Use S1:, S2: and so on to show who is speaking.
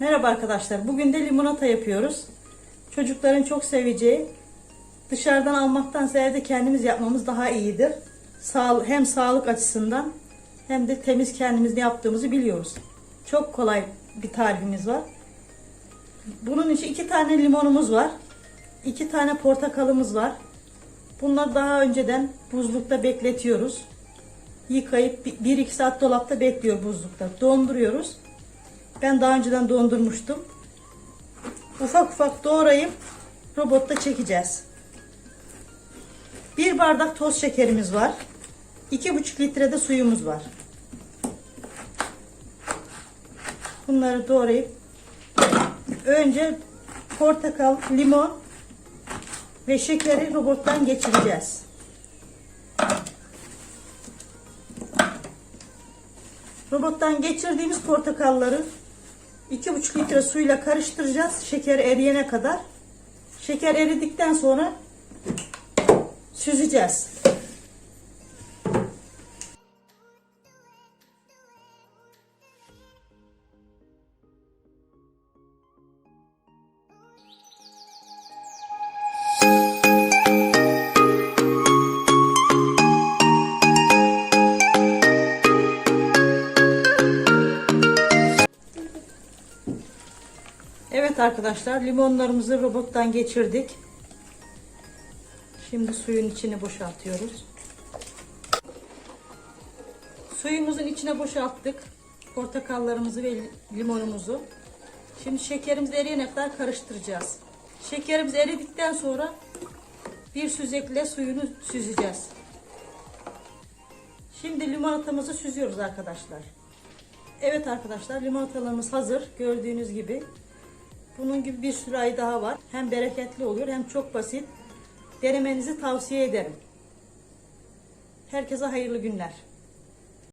S1: Merhaba arkadaşlar. Bugün de limonata yapıyoruz. Çocukların çok seveceği, dışarıdan almaktansa evde kendimiz yapmamız daha iyidir. Sağ, hem sağlık açısından hem de temiz kendimiz ne yaptığımızı biliyoruz. Çok kolay bir tarifimiz var. Bunun için iki tane limonumuz var. iki tane portakalımız var. Bunları daha önceden buzlukta bekletiyoruz. Yıkayıp 1-2 saat dolapta bekliyor buzlukta. Donduruyoruz. Ben daha önceden dondurmuştum. Ufak ufak doğrayıp robotta çekeceğiz. Bir bardak toz şekerimiz var. 2,5 litre de suyumuz var. Bunları doğrayıp önce portakal, limon ve şekeri robottan geçireceğiz. Robottan geçirdiğimiz portakalları 2,5 litre suyla karıştıracağız. Şeker eriyene kadar. Şeker eridikten sonra süzeceğiz. Evet arkadaşlar limonlarımızı robottan geçirdik. Şimdi suyun içine boşaltıyoruz. Suyumuzun içine boşalttık. Portakallarımızı ve limonumuzu. Şimdi şekerimizi eriyene kadar karıştıracağız. Şekerimiz eridikten sonra bir süzekle suyunu süzeceğiz. Şimdi limonatamızı süzüyoruz arkadaşlar. Evet arkadaşlar limonatalarımız hazır. Gördüğünüz gibi. Bunun gibi bir sürü ay daha var. Hem bereketli oluyor hem çok basit. Denemenizi tavsiye ederim. Herkese hayırlı günler.